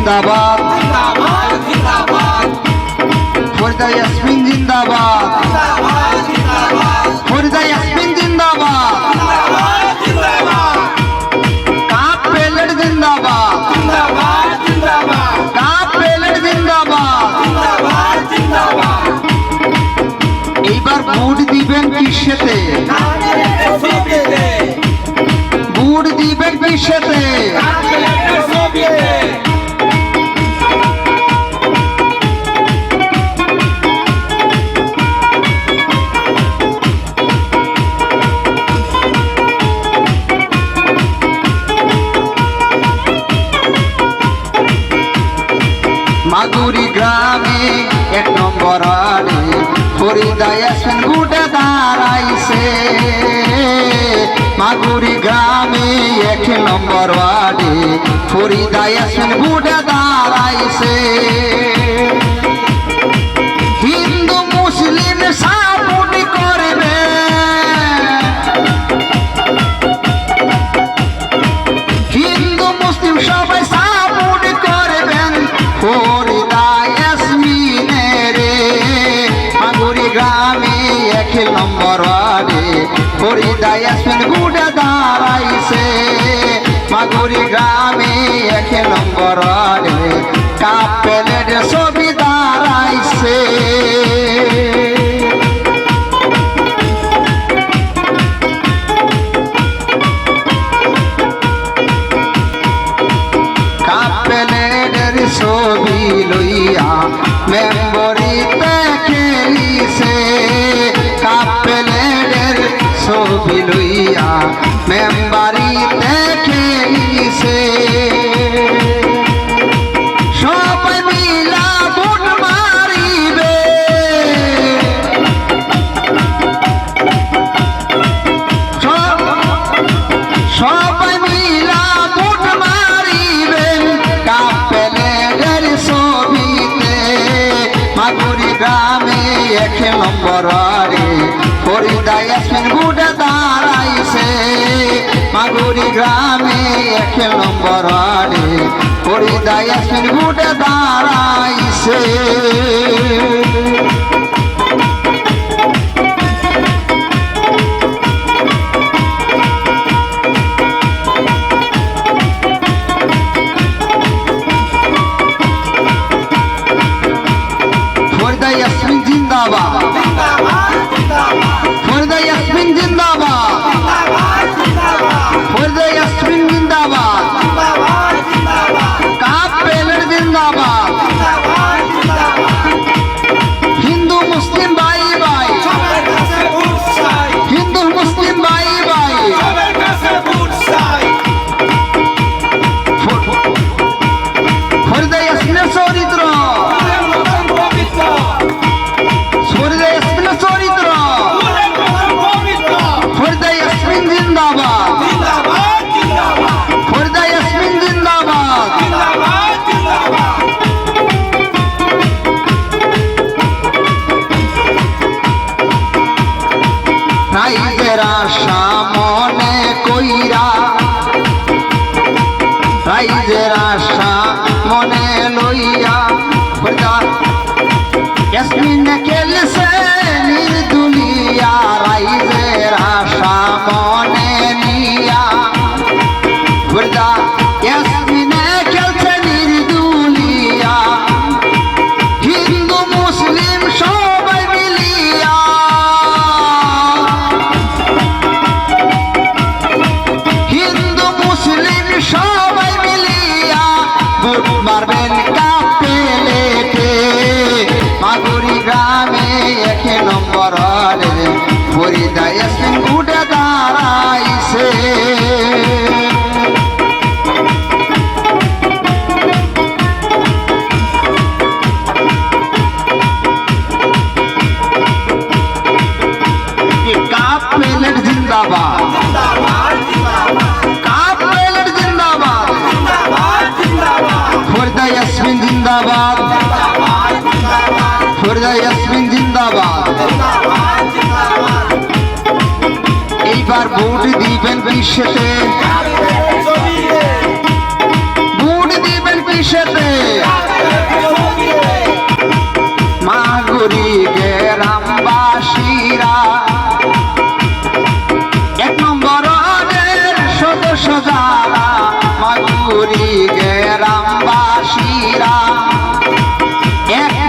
জিন্দাবাদ ফরিদা ইয়াসমিন জিন্দাবাদ ফরিদা ইয়াসমিন জিন্দাবাদ কাপ প্যালেট জিন্দাবাদ কাপ প্যালেট জিন্দাবাদ এইবার বুট দিবেন কিসেতে? বুট দিবেন কিসেতে? মাগুরি গ্রামে এক নম্বর আড়ে ফরিদা গুটে দাঁড়াইছে। মাগুরি গ্রামে এক নম্বর ওয়ার্ডে হরিদায় গুটে দাঁড়াইছে। এক কাপেলের ছবি দাঁড়াইছে। বুটে দাঁড়াইছে মাগুরি গ্রামে এক নম্বর আরে ফরিদা ইয়াসমিন বুটে দাঁড়াইছে। ফরিদা ইয়াসমিন জিন্দাবাদ ফরিদা ইয়াসমিন রাইজের আশা মনে কইরা। রাইজের আশা মনে লইয়া। প্রজা ইয়াসমিন এইবার ভোট দিবেন বিশ্বতে ভোট দিবেন বিশ্বতে মাগুরি এক নম্বর এক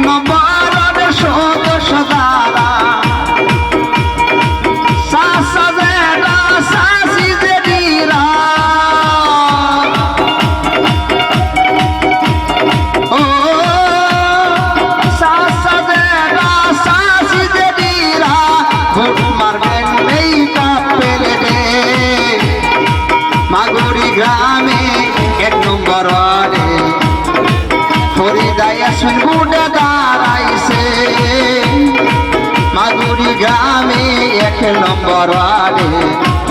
আমি এক নম্বর হরিদায় সুনগুটা দাঁড়াইছে। মাগুরি গ্রামে এক নম্বর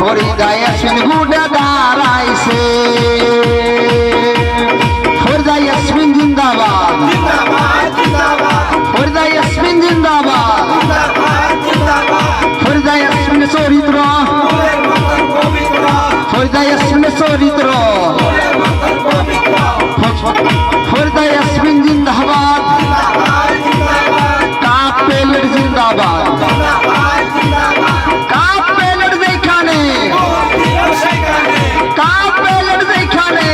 হরিদায় সুনগুটা দাঁড়াইছে। হরিদায় ইয়াসমিন জিন্দাবাদ। হরিদায় ইয়াসমিন জিন্দাবাদ। হরিদায় ইয়াসমিন চরিত্র। হরিদায় ইয়াসমিন চরিত্র। খোর্ধা ইয়াসমিন জিন্দাবাদ। কাপ পেলের জিন্দাবাদ। কাপ পেলের যেখানে। কাপ পেলের যেখানে।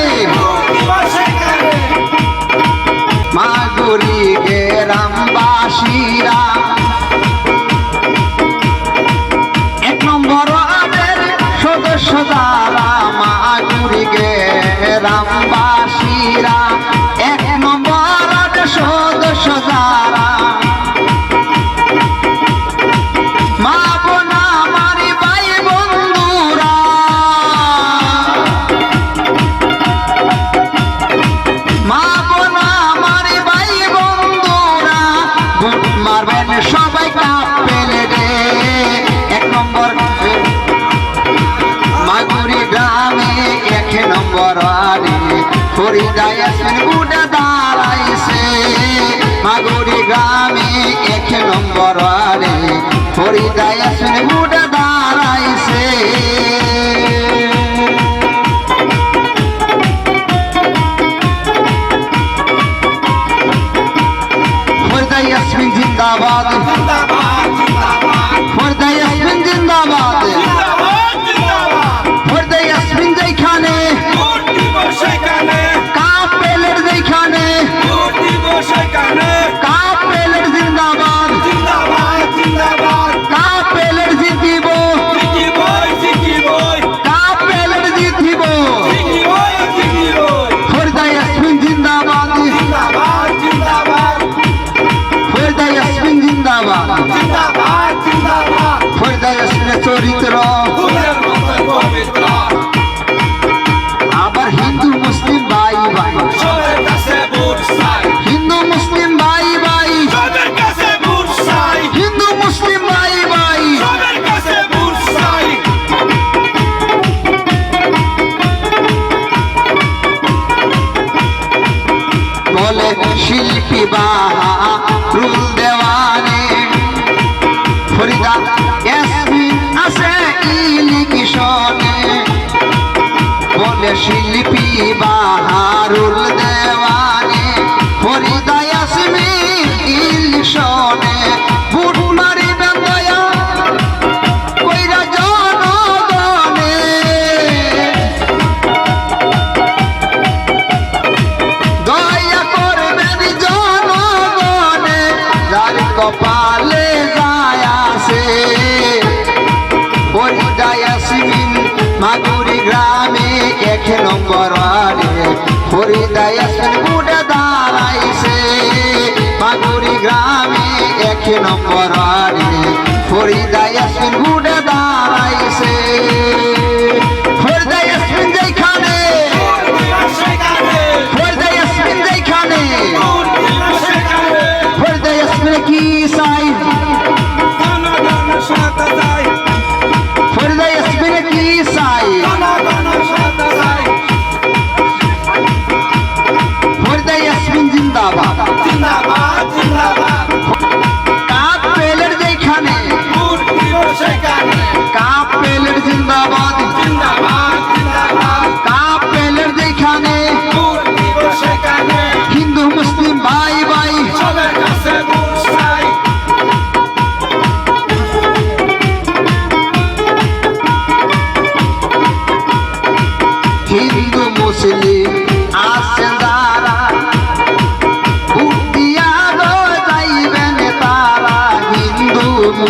মাগুরি গেরামবাসীরা গ্রামবাসীরা গ্রামে এক নম্বর আরে হরিদায় আসলে শিল্পী বাহারুল দে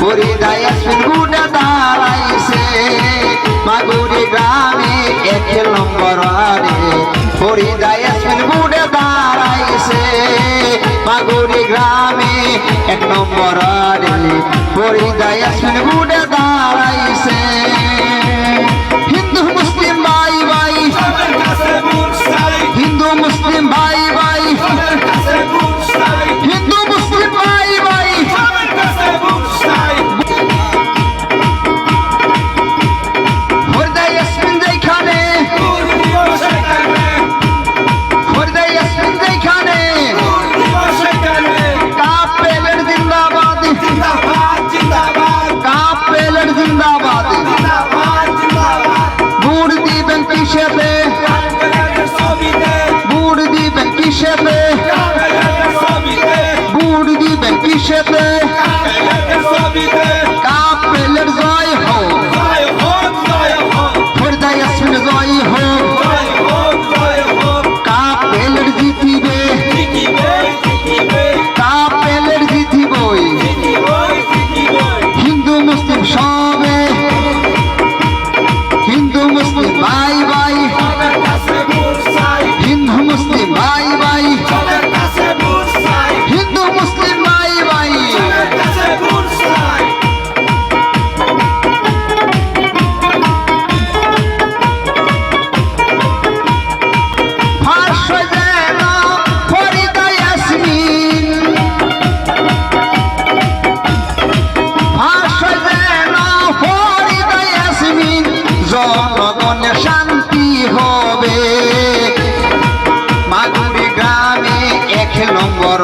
হরিদায় গুণ দাঁড়াইছে মাগুরি গ্রামে এক নম্বর হরিদায় গুণ দাঁড়াইছে মাগুরি গ্রামে এক নম্বর হরিদায় গুণ দাঁড়াইছে Yeah,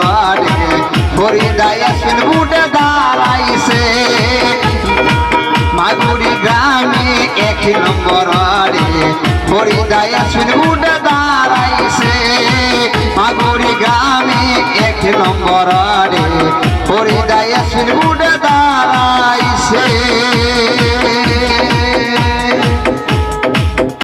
বাড়িতে, হরিদায় শিলবুটে দাঁড়াইছে। মাগুরি গ্রামে এক নম্বর আড়ে, হরিদায় শিলবুটে দাঁড়াইছে। মাগুরি গ্রামে এক নম্বর আড়ে, হরিদায়